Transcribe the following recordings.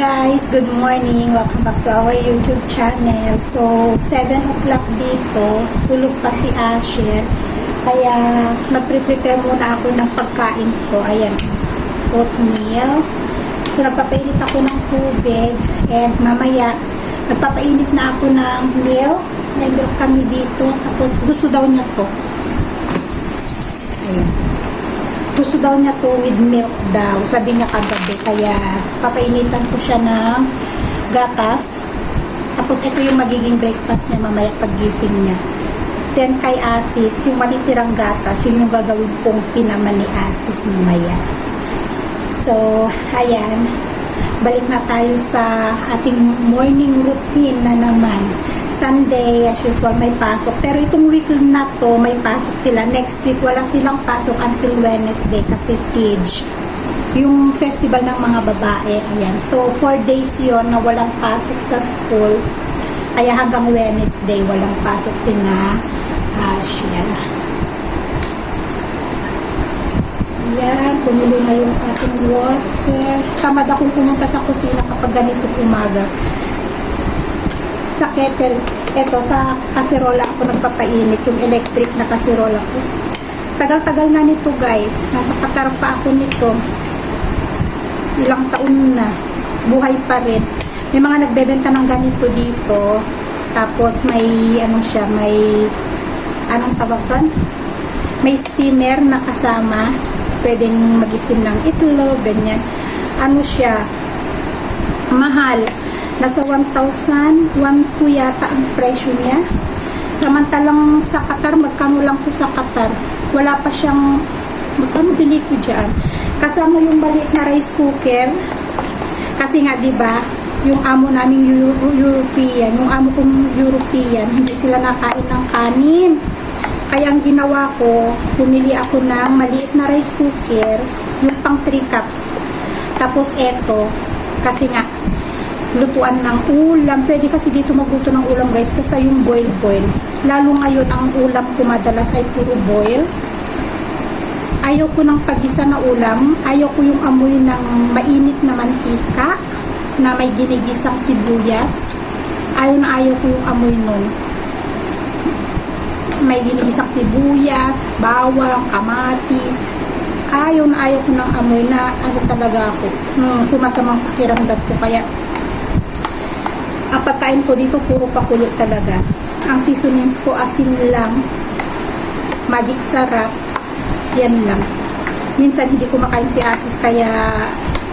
guys! Good morning! Welcome back to our YouTube channel. So, 7 o'clock dito. Tulog pa si Asher. Kaya, magpre-prepare muna ako ng pagkain ko. Ayan. Oatmeal. So, nagpapainit ako ng tubig. And mamaya, nagpapainit na ako ng milk. May milk kami dito. Tapos, gusto daw niya to. Ayan gusto daw niya to with milk daw. Sabi niya kagabi. Kaya papainitan ko siya ng gatas. Tapos ito yung magiging breakfast niya mamaya paggising niya. Then kay Asis, yung matitirang gatas, yun yung gagawin kong pinaman ni Asis mamaya. So, ayan. Balik na tayo sa ating morning routine na naman. Sunday, as usual, may pasok. Pero itong week na to, may pasok sila. Next week, wala silang pasok until Wednesday kasi TIDGE. Yung festival ng mga babae. Ayan. So, four days yon na walang pasok sa school. Kaya hanggang Wednesday, walang pasok sina Asya. Ayan, pumulo na yung ating water. Tamad akong pumunta sa kusina kapag ganito umaga sa kettle, eto sa kaserola ako nagpapainit, yung electric na kaserola ko. Tagal-tagal na nito guys. Nasa Qatar pa ako nito. Ilang taon na. Buhay pa rin. May mga nagbebenta ng ganito dito. Tapos may ano siya, may anong tawag? May steamer na kasama. Pwedeng mag-steam ng itlog, ganyan. Ano siya? Mahal nasa 1,000, 1 po yata ang presyo niya. Samantalang sa Qatar, magkano lang po sa Qatar? Wala pa siyang, magkano bili ko dyan? Kasama yung maliit na rice cooker. Kasi nga, di ba, yung amo naming Euro European, yung amo kong European, hindi sila nakain ng kanin. Kaya ang ginawa ko, bumili ako ng maliit na rice cooker, yung pang 3 cups. Tapos eto, kasi nga, lutuan ng ulam. Pwede kasi dito magluto ng ulam guys kasi yung boil-boil. Lalo ngayon ang ulam ko madalas ay puro boil. Ayaw ko ng pagisa na ulam. Ayaw ko yung amoy ng mainit na mantika na may ginigisang sibuyas. Ayaw na ayaw ko yung amoy nun. May ginigisang sibuyas, bawang, kamatis. Ayaw na ayaw ko ng amoy na ano talaga ako. Hmm, sumasamang pakiramdam ko. Kaya pagkain ko dito puro pakulo talaga. Ang seasonings ko asin lang, magic sarap, yan lang. Minsan hindi ko makain si Asis kaya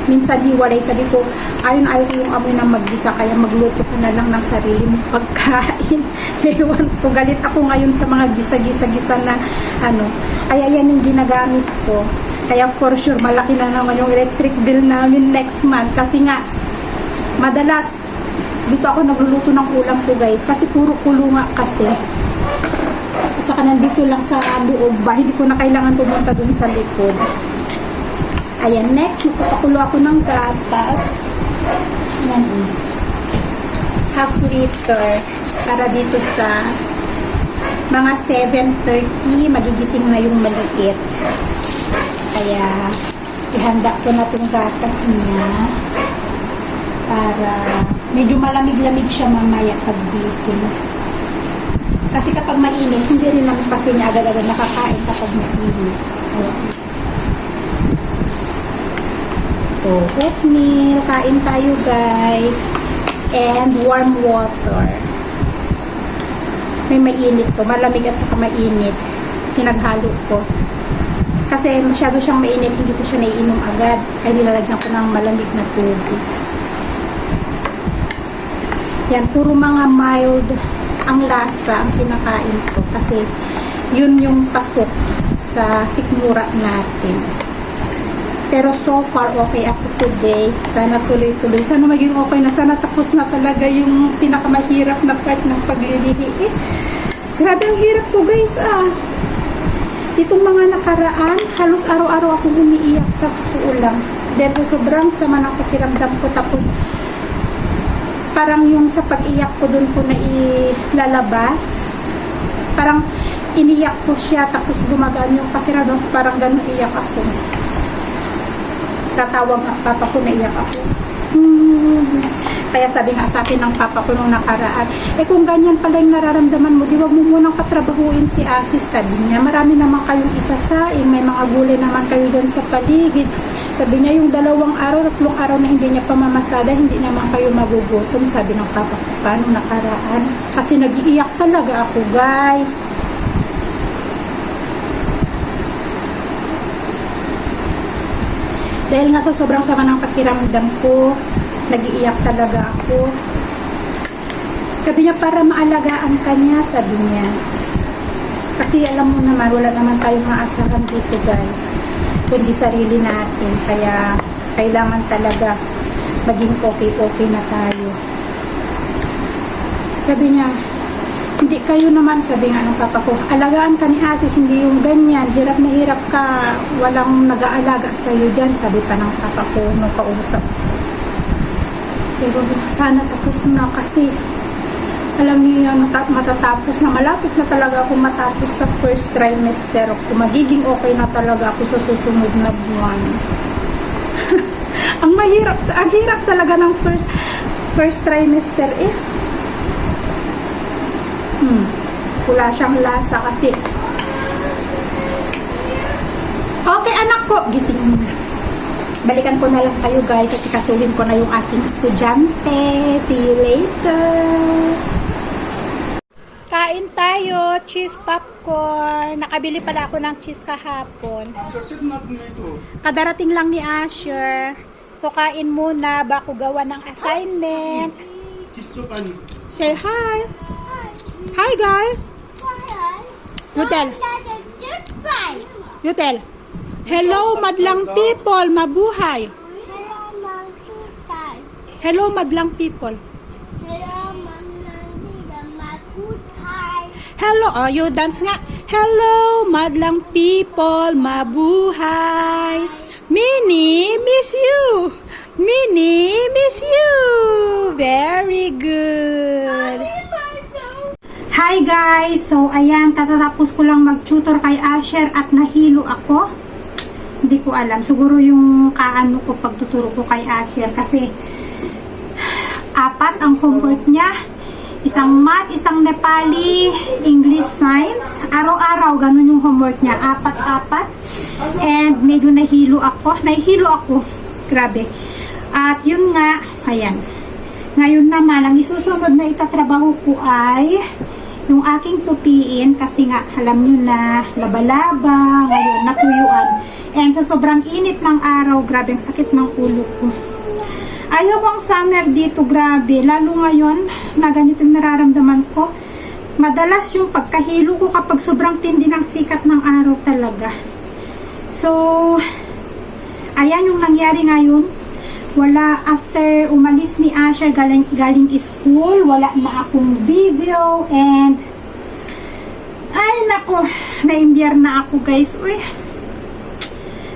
minsan hiwalay sabi ko ayon ayaw yung amoy ng maggisa kaya magluto ko na lang ng sarili mong pagkain. Ewan ko galit ako ngayon sa mga gisa-gisa-gisa na ano. Kaya yan yung ginagamit ko. Kaya for sure malaki na naman yung electric bill namin next month. Kasi nga madalas dito ako nagluluto ng ulam ko guys. Kasi puro kulo nga kasi. At saka nandito lang sa loob ba? Hindi ko na kailangan pumunta dun sa likod. Ayan next. Magpapakulo ako ng gatas. Yan half liter para dito sa mga 7.30 magigising na yung maliit. Kaya ihanda ko na tong gatas niya para medyo malamig-lamig siya mamaya pag gising. Kasi kapag mainit, hindi rin naman kasi niya agad-agad nakakain kapag mainit. Ayan. So, oatmeal, kain tayo guys. And warm water. May mainit to, malamig at saka mainit. Pinaghalo ko. Kasi masyado siyang mainit, hindi ko siya naiinom agad. Kaya nilalagyan ko ng malamig na tubig. Yan, puro mga mild ang lasa ang kinakain ko kasi yun yung pasok sa sikmura natin. Pero so far, okay ako today. Sana tuloy-tuloy. Sana maging okay na. Sana tapos na talaga yung pinakamahirap na part ng paglilihi. Eh, grabe ang hirap ko guys ah. Itong mga nakaraan, halos araw-araw akong umiiyak sa totoo lang. Dahil sobrang sama ng pakiramdam ko. Tapos, parang yung sa pag-iyak ko doon ko na ilalabas. Parang iniyak ko siya tapos gumagaan yung pakiramdam parang ganun iyak ako. Tatawag ang papa ko na iyak ako. Hmm. Kaya sabi nga sa akin ng papa ko nung nakaraan, eh kung ganyan pala yung nararamdaman mo, di wag mo munang katrabahuin si Asis. Sabi niya, marami naman kayong isasaing, may mga gulay naman kayo dyan sa paligid. Sabi niya, yung dalawang araw, tatlong araw na hindi niya pamamasada, hindi naman kayo magugutom. Sabi ng papa ko pa nung nakaraan. Kasi nagiiyak talaga ako, guys. Dahil nga sa sobrang sama ng pakiramdam ko, nagiiyak talaga ako. Sabi niya, para maalagaan ka niya, sabi niya. Kasi alam mo naman, wala naman tayong maasahan dito guys. Kundi sarili natin. Kaya kailangan talaga maging okay-okay na tayo. Sabi niya, hindi kayo naman, sabi nga ng papa ko, alagaan ka ni Asis, hindi yung ganyan, hirap na hirap ka, walang nag-aalaga sa'yo dyan, sabi pa ng papa ko nung kausap. Pero sana tapos na kasi alam niyo yan, mata- matatapos na, malapit na talaga ako matapos sa first trimester ko. Magiging okay na talaga ako sa susunod na buwan. ang mahirap, ang hirap talaga ng first first trimester eh. Hmm. Wala siyang lasa kasi. Okay, anak ko. Gising mo na. Balikan ko na lang kayo guys kasi kasuhin ko na yung ating estudyante. See you later. Kain tayo, cheese popcorn. Nakabili pala ako ng cheese kahapon. Kadarating lang ni Asher. So kain muna bago gawa ng assignment. Say hi. Hi guys. You tell. You tell. Hello madlang people, mabuhay. Hello madlang people. Hello, oh, you dance nga. Hello, madlang people, mabuhay. Minnie, miss you. Minnie, miss you. Very good. Hi guys! So, ayan, katatapos ko lang mag-tutor kay Asher at nahilo ako. Hindi ko alam. Siguro yung kaano ko pagtuturo ko kay Asher kasi apat ang homework niya. Isang math, isang Nepali, English science. Araw-araw, ganun yung homework niya. Apat-apat. And medyo nahilo ako. Nahilo ako. Grabe. At yun nga, ayan. Ngayon naman, ang isusunod na itatrabaho ko ay yung aking tupiin kasi nga alam nyo na laba-laba, ngayon natuyuan. And sa sobrang init ng araw, grabe ang sakit ng ulo ko. Ayaw ko ang summer dito, grabe. Lalo ngayon, na ganito nararamdaman ko. Madalas yung pagkahilo ko kapag sobrang tindi ng sikat ng araw talaga. So, ayan yung nangyari ngayon. Wala, after umalis ni Asher galing, galing school, wala na akong video and ay nako, naimbiyer na ako guys. Uy,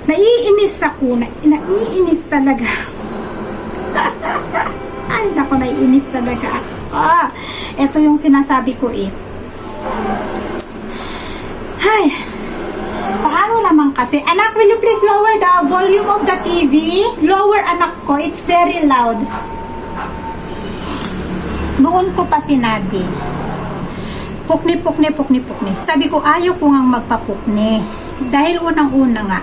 naiinis ako, na, naiinis talaga. ay nako, naiinis talaga. Ah, ito yung sinasabi ko eh. Ay, Paano naman kasi? Anak, will you please lower the volume of the TV? Lower, anak ko. It's very loud. Noon ko pa sinabi. Pukni, pukni, pukni, pukni. Sabi ko, ayaw ko nga magpapukni. Dahil unang-una nga,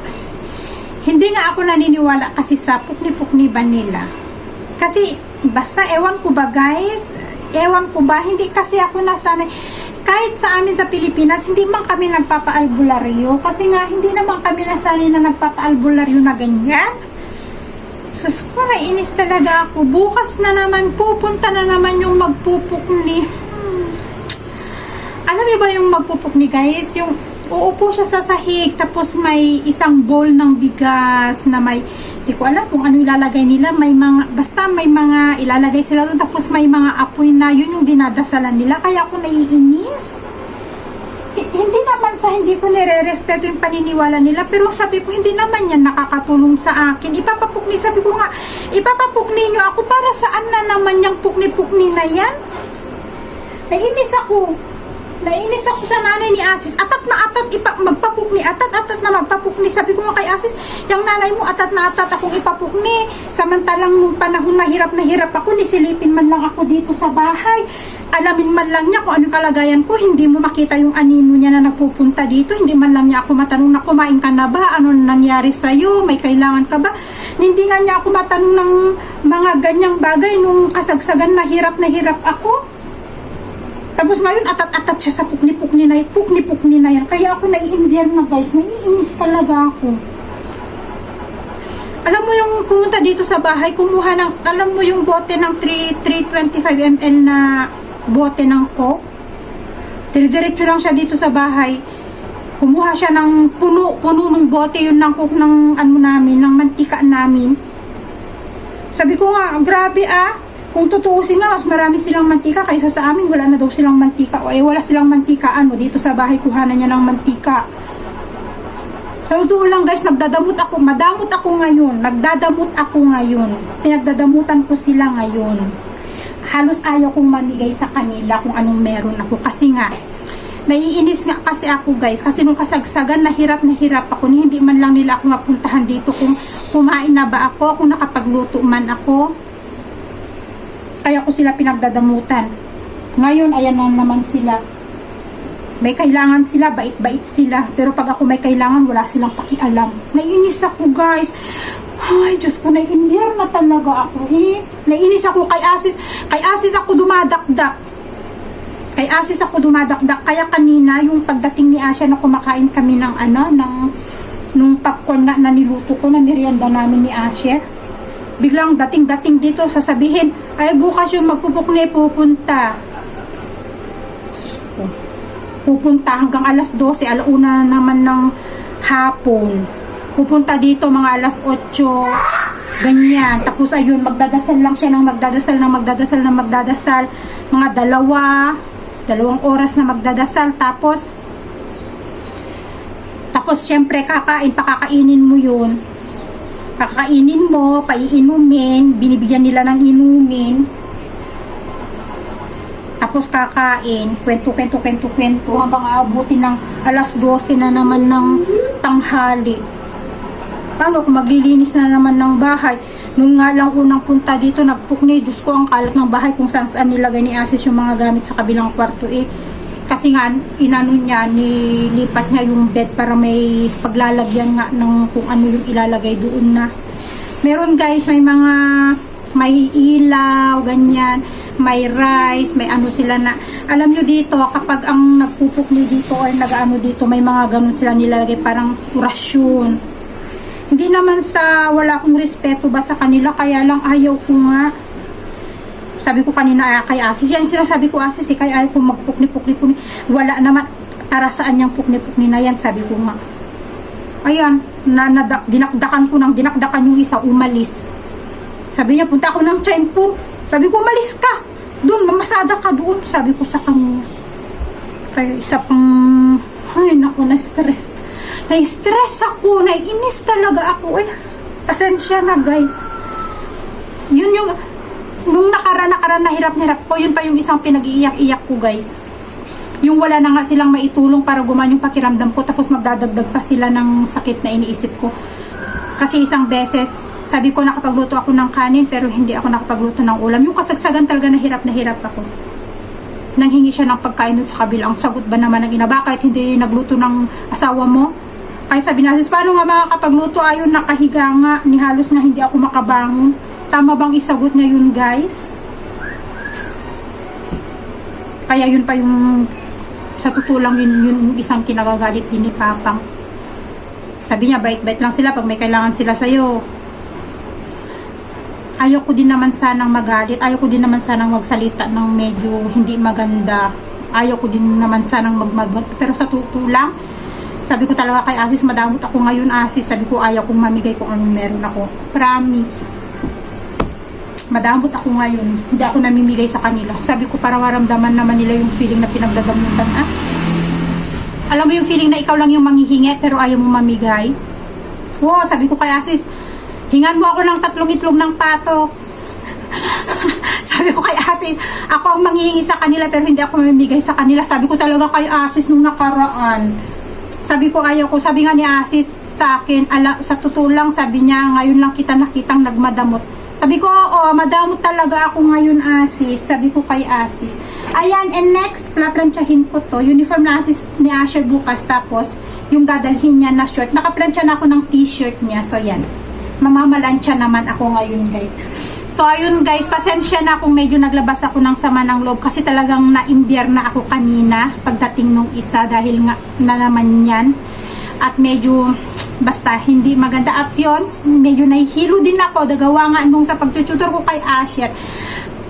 hindi nga ako naniniwala kasi sa pukni-pukni ba nila. Kasi, basta ewan ko ba guys, ewan ko ba, hindi kasi ako nasanay kahit sa amin sa Pilipinas, hindi man kami nagpapaalbularyo. Kasi nga, hindi naman kami nasanay na nagpapaalbularyo na ganyan. Sus ko, nainis talaga ako. Bukas na naman, pupunta na naman yung magpupukni. Hmm. Alam niyo ba yung magpupukni guys? Yung uupo siya sa sahig, tapos may isang bowl ng bigas na may, di ko alam kung ano ilalagay nila. May mga, basta may mga ilalagay sila doon, tapos may mga apoy na yun yung dinadasalan nila. Kaya ako naiinis. Hindi naman sa hindi ko nire-respeto yung paniniwala nila, pero sabi ko, hindi naman yan nakakatulong sa akin. Ipapapukni, sabi ko nga, ipapapukni nyo ako para saan na naman yung pukni-pukni na yan? Naiinis ako. Nainis ako sa nanay ni Asis. Atat na atat, ipa, magpapukni. Atat, atat na magpapukni. Sabi ko nga kay Asis, yung nanay mo, atat na atat akong ipapukni. Samantalang nung panahon na hirap na hirap ako, nisilipin man lang ako dito sa bahay. Alamin man lang niya kung anong kalagayan ko. Hindi mo makita yung anino niya na nagpupunta dito. Hindi man lang niya ako matanong na kumain ka na ba? Ano nangyari sa'yo? May kailangan ka ba? Hindi nga niya ako matanong ng mga ganyang bagay nung kasagsagan na hirap na hirap ako. Tapos ngayon, atat-atat siya sa pukni-pukni na. Pukni-pukni na yan. Kaya ako naiindiyan na guys. Naiinis talaga ako. Alam mo yung pumunta dito sa bahay, kumuha ng, alam mo yung bote ng 3, 325 ml na bote ng Coke? Dire-diretso lang siya dito sa bahay. Kumuha siya ng puno, puno ng bote yun ng Coke ng ano namin, ng mantika namin. Sabi ko nga, grabe ah. Kung tutuusin nga, mas marami silang mantika kaysa sa amin. Wala na daw silang mantika. O eh, wala silang mantika. Ano, dito sa bahay, kuhanan niya ng mantika. Sa totoo lang guys, nagdadamot ako. Madamot ako ngayon. Nagdadamot ako ngayon. Pinagdadamutan ko sila ngayon. Halos ayaw kong mamigay sa kanila kung anong meron ako. Kasi nga, naiinis nga kasi ako guys. Kasi nung kasagsagan, nahirap na hirap ako. Hindi man lang nila ako mapuntahan dito kung kumain na ba ako, kung nakapagluto man ako kaya ko sila pinagdadamutan. Ngayon, ayan na naman sila. May kailangan sila, bait-bait sila. Pero pag ako may kailangan, wala silang pakialam. Naiinis ako, guys. Ay, Diyos ko, naiindir na talaga ako, eh. Naiinis ako kay Asis. Kay Asis ako dumadakdak. Kay Asis ako dumadakdak. Kaya kanina, yung pagdating ni Asya na kumakain kami ng ano, ng nung popcorn nga na niluto ko na merienda namin ni Asya biglang dating-dating dito sasabihin, ay bukas yung magpupukni pupunta. Sus ko. Pupunta hanggang alas 12, alauna na naman ng hapon. Pupunta dito mga alas 8, ganyan. Tapos ayun, magdadasal lang siya ng magdadasal ng magdadasal ng magdadasal. Mga dalawa, dalawang oras na magdadasal. Tapos, tapos syempre kakain, pakakainin mo yun kakainin mo, paiinumin, binibigyan nila ng inumin. Tapos kakain, kwento, kwento, kwento, kwento, hanggang aabutin ng alas 12 na naman ng tanghali. Paano maglilinis na naman ng bahay? Nung nga lang unang punta dito, nagpukni, Diyos ko, ang kalat ng bahay kung saan saan nilagay ni Asis yung mga gamit sa kabilang kwarto eh. Kasi nga, inano niya, nilipat niya yung bed para may paglalagyan nga ng kung ano yung ilalagay doon na. Meron guys, may mga, may ilaw, ganyan, may rice, may ano sila na, alam nyo dito, kapag ang nagpupukli dito or nag-ano dito, may mga ganun sila nilalagay, parang rasyon. Hindi naman sa wala akong respeto ba sa kanila, kaya lang ayaw ko nga sabi ko kanina ah, kay Asis, yan sinasabi ko Asis, eh, kaya ayaw ko magpukni-pukni-pukni. Wala naman, para saan yung pukni-pukni na yan, sabi ko nga. Ayan, na, na, dinakdakan ko nang dinakdakan yung isa, umalis. Sabi niya, punta ako ng tiyempo. Sabi ko, umalis ka. Doon, mamasada ka doon. Sabi ko sa kanya. Kaya isa pang, ay naku, na-stress. Na-stress ako, naiinis talaga ako. Eh, pasensya na guys. Yun yung, nung nakaraan, nakaraan na hirap hirap ko, yun pa yung isang pinag-iiyak-iyak ko guys. Yung wala na nga silang maitulong para gumaan yung pakiramdam ko, tapos magdadagdag pa sila ng sakit na iniisip ko. Kasi isang beses, sabi ko nakapagluto ako ng kanin, pero hindi ako nakapagluto ng ulam. Yung kasagsagan talaga na hirap na hirap ako. Nanghingi siya ng pagkain sa kabila. Ang sagot ba naman ng ina, bakit hindi nagluto ng asawa mo? Ay sabi na, paano nga makakapagluto? Ayun, nakahiga nga, ni halos na hindi ako makabangon. Tama bang isagot niya yun, guys? Kaya yun pa yung sa totoo lang yun, yun isang kinagagalit din ni Papang. Sabi niya, bait-bait lang sila pag may kailangan sila sa'yo. Ayaw ko din naman sanang magalit. Ayaw ko din naman sanang magsalita ng medyo hindi maganda. Ayaw ko din naman sanang magmagmag. Pero sa totoo lang, sabi ko talaga kay Asis, madamot ako ngayon Asis. Sabi ko, ayaw kong mamigay kung anong meron ako. Promise madamot ako ngayon. Hindi ako namimigay sa kanila. Sabi ko para maramdaman naman nila yung feeling na pinagdadamutan. Ah, alam mo yung feeling na ikaw lang yung manghihingi pero ayaw mo mamigay? Oo, sabi ko kay Asis, hingan mo ako ng tatlong itlog ng pato. Sabi ko kay Asis, ako ang manghihingi sa kanila pero hindi ako mamimigay sa kanila. Sabi ko talaga kay Asis nung nakaraan. Sabi ko ayaw ko. Sabi nga ni Asis sa akin, ala, sa totoo lang, sabi niya, ngayon lang kita nakitang nagmadamot. Sabi ko, oo, madamot talaga ako ngayon, Asis. Sabi ko kay Asis. Ayan, and next, plaplansyahin ko to. Uniform na Asis ni Asher bukas. Tapos, yung dadalhin niya na short. Nakaplansya na ako ng t-shirt niya. So, yan. Mamamalansya naman ako ngayon, guys. So, ayun guys, pasensya na kung medyo naglabas ako ng sama ng loob kasi talagang na-imbier na ako kanina pagdating nung isa dahil nga na naman yan. At medyo, basta, hindi maganda. At yon medyo nahihilo din ako. Dagawa nga nung sa pagtututor ko kay Asher.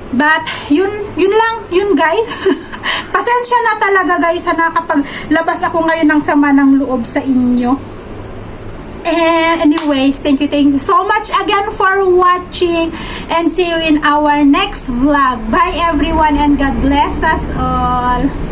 But, yun, yun lang, yun guys. Pasensya na talaga guys sa nakapaglabas ako ngayon ng sama ng loob sa inyo. And anyways, thank you, thank you so much again for watching and see you in our next vlog. Bye everyone and God bless us all.